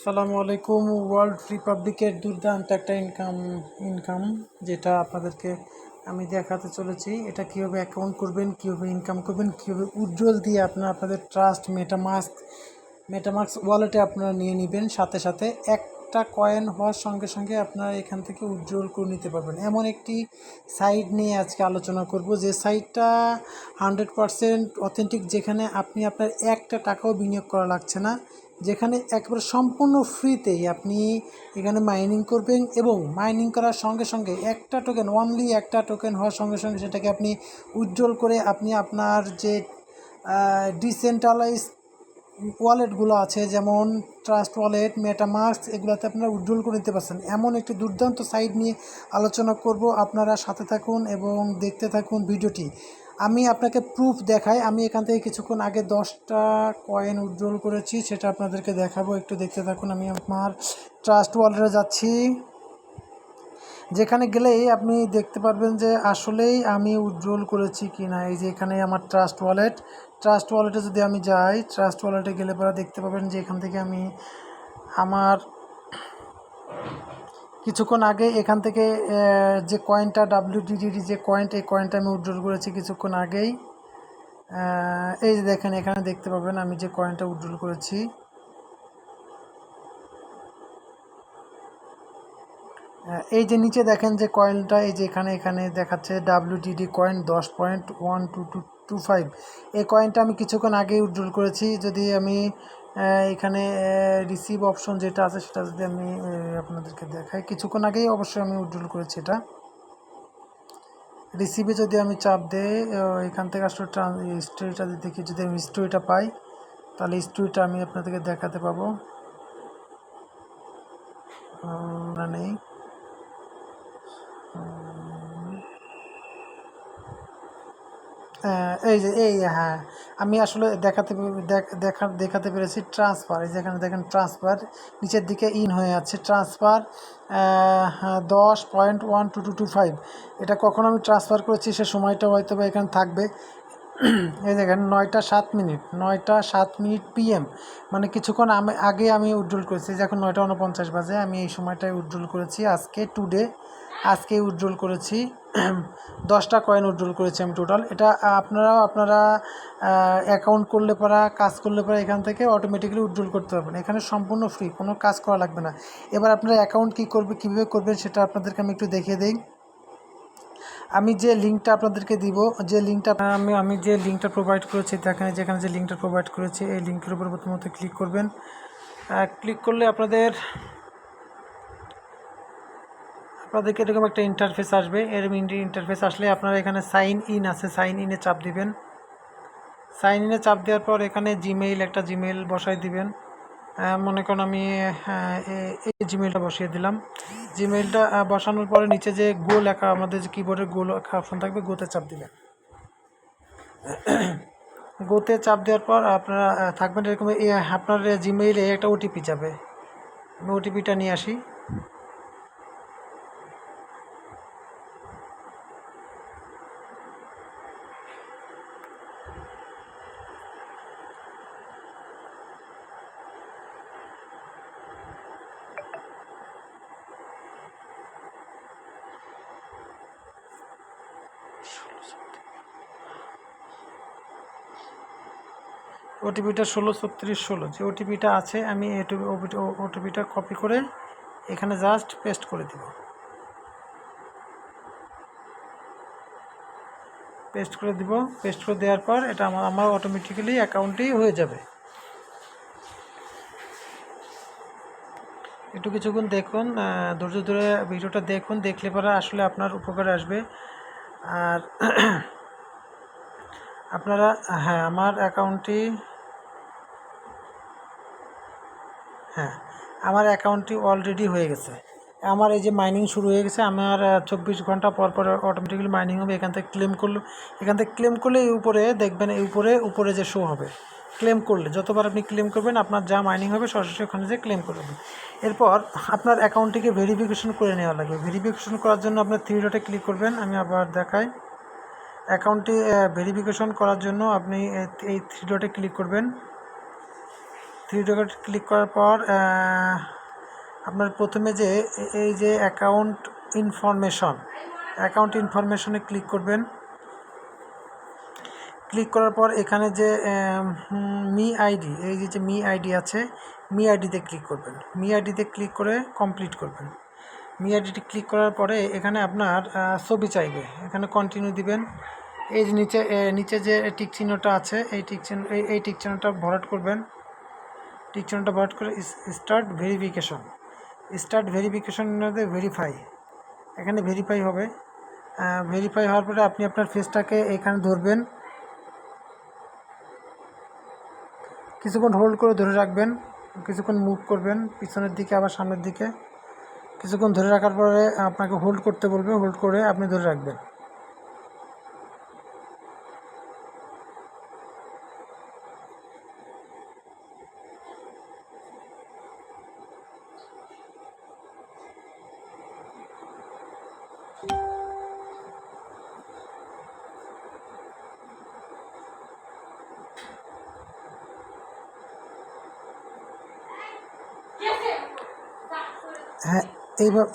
আসসালামু আলাইকুম ওয়ার্ল্ড রিপাবলিকের দুর্দান্ত একটা ইনকাম ইনকাম যেটা আপনাদেরকে আমি দেখাতে চলেছি। এটা কীভাবে অ্যাকাউন্ট করবেন, কীভাবে ইনকাম করবেন, কীভাবে উজ্জ্বল দিয়ে আপনারা আপনাদের ট্রাস্ট মেটামাস্ক মেটামাস্ক ওয়ালেটে আপনারা নিয়ে নেবেন। সাথে সাথে একটা কয়েন হওয়ার সঙ্গে সঙ্গে আপনারা এখান থেকে উজ্জ্বল করে নিতে পারবেন। এমন একটি সাইট নিয়ে আজকে আলোচনা করব যে সাইটটা হান্ড্রেড পারসেন্ট অথেন্টিক যেখানে আপনি আপনার একটা টাকাও বিনিয়োগ করা লাগছে না। যেখানে একবারে সম্পূর্ণ ফ্রিতেই আপনি এখানে মাইনিং করবেন এবং মাইনিং করার সঙ্গে সঙ্গে একটা টোকেন অনলি একটা টোকেন হওয়ার সঙ্গে সঙ্গে সেটাকে আপনি উজ্জ্বল করে আপনি আপনার যে ডিসেন্ট্রালাইজ ওয়ালেটগুলো আছে, যেমন ট্রাস্ট ওয়ালেট মেটামার্কস এগুলোতে আপনারা উজ্জ্বল করে নিতে পারছেন। এমন একটি দুর্দান্ত সাইট নিয়ে আলোচনা করব। আপনারা সাথে থাকুন এবং দেখতে থাকুন ভিডিওটি। আমি আপনাকে প্রুফ দেখাই। আমি এখান থেকে কিছুক্ষণ আগে দশটা কয়েন উজ্জ্বল করেছি, সেটা আপনাদেরকে দেখাবো। একটু দেখতে থাকুন, আমি আমার ট্রাস্ট ওয়ালেটে যাচ্ছি। যেখানে গেলেই আপনি দেখতে পারবেন যে আসলেই আমি উজ্জ্বল করেছি কি না এই যে এখানে আমার ট্রাস্ট ওয়ালেট ট্রাস্ট ওয়ালেটে যদি আমি যাই ট্রাস্ট ওয়ালেটে গেলে পরে দেখতে পাবেন যে এখান থেকে আমি আমার কিছুক্ষণ আগে এখান থেকে যে কয়েনটা ডাব্লিউডিডি যে কয়েনটা এই কয়েনটা আমি উজ্জ্বল করেছি কিছুক্ষণ আগেই। এই যে দেখেন, এখানে দেখতে পাবেন আমি যে কয়েনটা উজ্জ্বল করেছি। এই যে নিচে দেখেন যে কয়েনটা এই যে এখানে এখানে দেখাচ্ছে ডাব্লিউডিডি কয়েন দশ point one two two two five এই কয়েনটা আমি কিছুক্ষণ আগেই উজ্জ্বল করেছি। যদি আমি এখানে রিসিভ অপশন যেটা আছে সেটা যদি আমি আপনাদেরকে দেখাই। কিছুক্ষণ আগেই অবশ্যই আমি উজ্জ্বল করেছি এটা। রিসিভে যদি আমি চাপ দেই এখান থেকে আসলে হিস্টোরিটা দেখি, যদি আমি হিস্টোরিটা পাই, তাহলে হিস্টোরিটা আমি আপনাদেরকে দেখাতে পাবো। নেই। এই যে, এই হ্যাঁ। আমি আসলে দেখাতে দেখা দেখাতে পেরেছি ট্রান্সফার এই যেখানে দেখেন ট্রান্সফার নিচের দিকে ইন হয়ে আছে ট্রান্সফার দশ point one two two two five এটা কখন আমি ট্রান্সফার করেছি, সে সময়টা হয়তো বা এখানে থাকবে। এই দেখেন, নয়টা সাত মিনিট, নয়টা সাত মিনিট পিএম মানে কিছুক্ষণ আমি, আগে আমি উজ্জ্বল করেছি। যে এখন নয়টা উনপঞ্চাশ বাজে, আমি এই সময়টায় উজ্জ্বল করেছি। আজকে টুডে আজকে উজ্জ্বল করেছি। দশটা কয়েন উজ্জ্বল করেছি আমি টোটাল এটা আপনারাও, আপনারা অ্যাকাউন্ট করলে পরা, কাজ করলে পরা এখান থেকে অটোমেটিক্যালি উজ্জ্বল করতে পারবেন। এখানে সম্পূর্ণ ফ্রি কোনো কাজ করা লাগবে না। এবার আপনারা অ্যাকাউন্ট কী করবে, কীভাবে করবেন সেটা আপনাদেরকে আমি একটু দেখিয়ে দিই। আমি যে লিঙ্কটা আপনাদেরকে দিব, যে লিঙ্কটা আমি আমি যে লিঙ্কটা প্রোভাইড করেছি, দেখেন যেখানে যে লিঙ্কটা প্রোভাইড করেছি, এই লিঙ্কের উপর প্রথমত ক্লিক করবেন। ক্লিক করলে আপনাদের আপনাদেরকে এরকম একটা ইন্টারফেস আসবে। এরকম ইন্টারফেস আসলে আপনারা এখানে সাইন ইন আছে সাইন ইনে চাপ দিবেন। সাইন ইনে চাপ দেওয়ার পর এখানে জিমেইল একটা জিমেইল বসাই দিবেন। মনে করেন আমি এই জিমেইলটা বসিয়ে দিলাম। জিমেইলটা বসানোর পরে নিচে যে গো লেখা, আমাদের যে কিবোর্ডের গো লেখা অপশন থাকবে গোতে চাপ দিবেন। গোতে চাপ দেওয়ার পর আপনারা থাকবেন এরকম আপনার জিমেইলে একটা ওটিপি যাবে। আমি ওটিপিটা নিয়ে আসি। ওটিপিটা ষোলো, ছত্রিশ, ষোলো। যে ওটিপিটা আছে, আমি ওটিপিটা কপি করে এখানে জাস্ট পেস্ট করে দেব। পেস্ট করে দিব। পেস্ট করে দেওয়ার পর এটা আমার আমার অটোমেটিক্যালি অ্যাকাউন্টেই হয়ে যাবে। একটু কিছুক্ষণ দেখুন ধৈর্য ধরে ভিডিওটা দেখুন, দেখলে পরে আসলে আপনার উপকারে আসবে। আর আপনারা হ্যাঁ আমার অ্যাকাউন্টটি হ্যাঁ আমার অ্যাকাউন্টটি অলরেডি হয়ে গেছে। আমার এই যে মাইনিং শুরু হয়ে গেছে, আমার চব্বিশ ঘণ্টা পর পর অটোমেটিক্যালি মাইনিং হবে, এখান থেকে ক্লেম করলে। এখান থেকে ক্লেম করলে এই উপরে দেখবেন, এই উপরে উপরে যে শো হবে ক্লেম করলে। যতবার আপনি ক্লেম করবেন, আপনার যা মাইনিং হবে, সরাসরি ওখানে যে ক্লেম করবেন এরপর আপনার অ্যাকাউন্টটিকে ভেরিফিকেশন করে নেওয়া লাগবে। ভেরিফিকেশন করার জন্য আপনার থ্রি ডটে ক্লিক করবেন, আমি আবার দেখাই। অ্যাকাউন্টটি ভেরিফিকেশন করার জন্য আপনি এই থ্রি ডটে ক্লিক করবেন। থ্রি ডট ক্লিক করার পর আপনার প্রথমে যে, এই যে অ্যাকাউন্ট ইনফরমেশন অ্যাকাউন্ট ইনফরমেশনে ক্লিক করবেন। ক্লিক করার পর এখানে যে মি আইডি এই যে মি আইডি আছে মি আইডিতে ক্লিক করবেন। মি আইডিতে ক্লিক করে কমপ্লিট করবেন। মি আইডিতে ক্লিক করার পরে এখানে আপনার ছবি চাইবে। এখানে কন্টিনিউ দিবেন। এই যে নিচে নিচে যে টিক চিহ্নটা আছে, এই টিক চিহ্ন, এই এই টিক চিহ্নটা ভরাট করবেন। টিক চিহ্নটা ভরাট করে start verification start verification verify এখানে ভেরিফাই হবে। ভেরিফাই হওয়ার পরে আপনি আপনার ফেসটাকে এখানে ধরবেন। কিছুক্ষণ হোল্ড করে ধরে রাখবেন। কিছুক্ষণ মুভ করবেন। পিছনের দিকে, আবার সামনের দিকে। কিছুক্ষণ ধরে রাখার পরে আপনাকে হোল্ড করতে বলবে হোল্ড করে আপনি ধরে রাখবেন।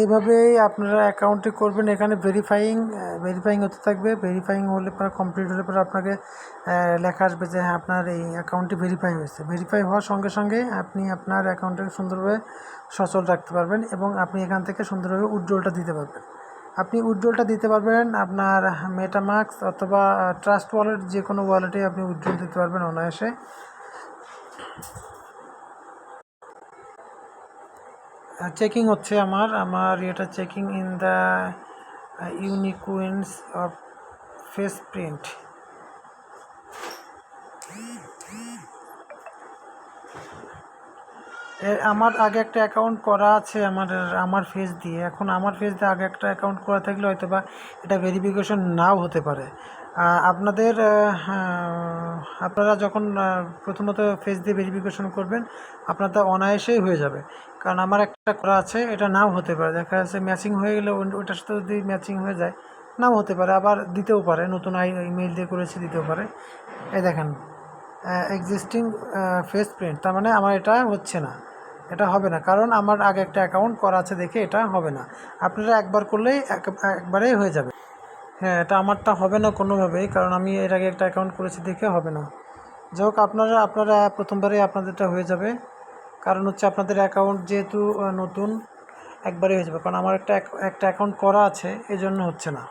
এইভাবেই আপনারা অ্যাকাউন্টে করবেন। এখানে ভেরিফাইং ভেরিফাইং হতে থাকবে। ভেরিফাইং হলে পরে কমপ্লিট হলে পরে আপনাকে লেখা আসবে যে হ্যাঁ আপনার এই অ্যাকাউন্টটি ভেরিফাই হয়েছে। ভেরিফাই হওয়ার সঙ্গে সঙ্গে আপনি আপনার অ্যাকাউন্টটাকে সুন্দরভাবে সচল রাখতে পারবেন এবং আপনি এখান থেকে সুন্দরভাবে উজ্জ্বলটা দিতে পারবেন। আপনি উজ্জ্বলটা দিতে পারবেন আপনার মেটামাক্স অথবা ট্রাস্ট ওয়ালেট যে কোনো ওয়ালেটে আপনি উজ্জ্বল দিতে পারবেন অনায়াসে। চেকিং হচ্ছে আমার। আমার এটা checking in the uniqueness of face print আমার আগে একটা অ্যাকাউন্ট করা আছে আমার আমার ফেস দিয়ে। এখন আমার ফেস দিয়ে আগে একটা অ্যাকাউন্ট করা থাকলে হয়তো বা এটা ভেরিফিকেশন নাও হতে পারে। আপনাদের আহ, আপনারা যখন প্রথমত ফেস দিয়ে ভেরিফিকেশন করবেন আপনাদের অনায়াসেই হয়ে যাবে। কারণ আমার একটা করা আছে এটা নাও হতে পারে। দেখা যাচ্ছে ম্যাচিং হয়ে গেলে ওই- ওইটার সাথে যদি ম্যাচিং হয়ে যায় নাও হতে পারে। আবার দিতেও পারে নতুন আই ইমেল দিয়ে করেছে দিতেও পারে। এই দেখেন এক্সিস্টিং ফেস প্রিন্ট তার মানে আমার এটা হচ্ছে না। এটা হবে না। কারণ আমার আগে একটা অ্যাকাউন্ট করা আছে দেখে এটা হবে না। আপনারা একবার করলেই এক- একবারেই হয়ে যাবে। হ্যাঁ এটা আমারটা হবে না কোনোভাবেই, কারণ আমি এর আগে একটা অ্যাকাউন্ট করেছি দেখে হবে না। যাই হোক, আপনারা আপনারা প্রথমবারেই আপনাদেরটা হয়ে যাবে। কারণ হচ্ছে আপনাদের অ্যাকাউন্ট যেহেতু নতুন, একবারে হয়ে যাবে। কারণ আমার একটা একটা অ্যাকাউন্ট করা আছে, এজন্য হচ্ছে না।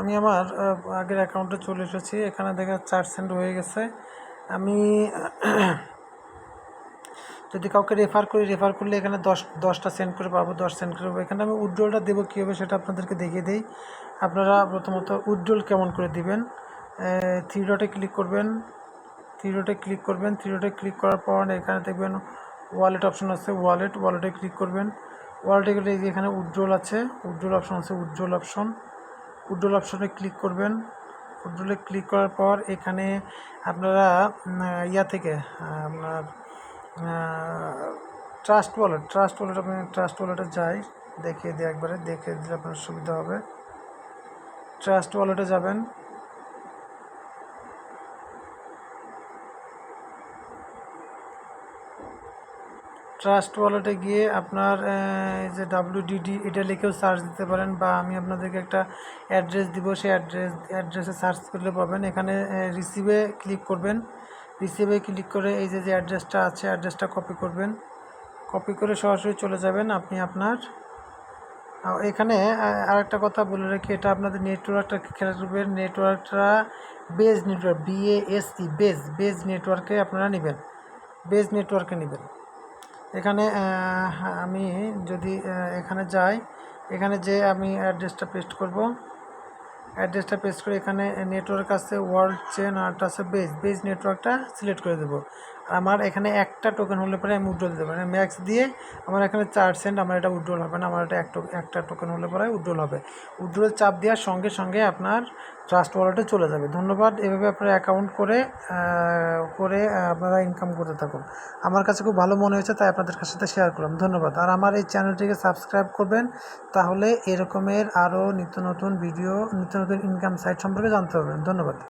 আমি আমার আগের অ্যাকাউন্টে চলে এসেছি, এখানে দেখা চার সেন্ট হয়ে গেছে। আমি, যদি কাউকে রেফার করি রেফার করলে এখানে দশ, দশটা সেন্ড করে পাবো, দশ সেন্ড করে পাবো। এখানে আমি উজ্জ্বলটা দেবো কীভাবে সেটা আপনাদেরকে দেখিয়ে দিই। আপনারা প্রথমত উজ্জ্বল কেমন করে দিবেন? থ্রি ডটে ক্লিক করবেন। থ্রি ডটে ক্লিক করবেন। থ্রি ডটে ক্লিক করার পর এখানে দেখবেন ওয়ালেট অপশন আছে ওয়ালেট ওয়ালেটে ক্লিক করবেন। ওয়ালেটে গেলে এখানে উজ্জ্বল আছে উজ্জ্বল অপশন আছে উজ্জ্বল অপশন উজ্জ্বল অপশনে ক্লিক করবেন। ফুটবলে ক্লিক করার পর এখানে আপনারা ইয়া থেকে, আপনার ট্রাস্ট ওয়ালেট ট্রাস্ট ওয়ালেট আপনি, ট্রাস্ট ওয়ালেটে যাই, দেখিয়ে দিই একবারে, দেখিয়ে দিলে আপনার সুবিধা হবে। ট্রাস্ট ওয়ালেটে যাবেন। ট্রাস্ট ওয়ালেটে গিয়ে আপনার এই যে ডাব্লিউডিডি এটা লিখেও সার্চ দিতে পারেন বা আমি আপনাদেরকে একটা অ্যাড্রেস দিব। সেই অ্যাড্রেস অ্যাড্রেসে সার্চ করলে পাবেন। এখানে রিসিভে ক্লিক করবেন। রিসিভে ক্লিক করে এই যে যে অ্যাড্রেসটা আছে অ্যাড্রেসটা কপি করবেন। কপি করে সরাসরি চলে যাবেন আপনি আপনার। এখানে আরেকটা কথা বলে রাখি, এটা আপনাদের নেটওয়ার্কটা খেয়াল করবেন নেটওয়ার্কটা base network BASE base base নেটওয়ার্কে আপনারা নেবেন। বেজ নেটওয়ার্কে নেবেন। এখানে আমি যদি এখানে যাই, এখানে যে আমি অ্যাড্রেসটা পেস্ট করব, অ্যাড্রেসটা পেস্ট করে এখানে নেটওয়ার্ক আছে ওয়ার্ল্ড চেন আর্ট আছে বেজ বেজ নেটওয়ার্কটা সিলেক্ট করে দেবো। আমার এখানে একটা টোকেন হলে পরে আমি উড্রোল দিতে পারি। ম্যাক্স দিয়ে আমার এখানে চার সেন্ট আমার এটা উড্রোল হবে না, আমার এটা এক একটা টোকেন হলে পরে উড্রোল হবে। উড্রোল চাপ দেওয়ার সঙ্গে সঙ্গে আপনার ট্রাস্ট ওয়ালেটে চলে যাবে। ধন্যবাদ। এভাবে আপনার অ্যাকাউন্ট করে করে আপনারা ইনকাম করতে থাকুন। আমার কাছে খুব ভালো মনে হয়েছে, তাই আপনাদের সাথে শেয়ার করলাম। ধন্যবাদ। আর আমার এই চ্যানেলটিকে সাবস্ক্রাইব করবেন, তাহলে এরকমের আরও নিত্য নতুন ভিডিও নিত্য নতুন ইনকাম সাইট সম্পর্কে জানতে পারবেন। ধন্যবাদ।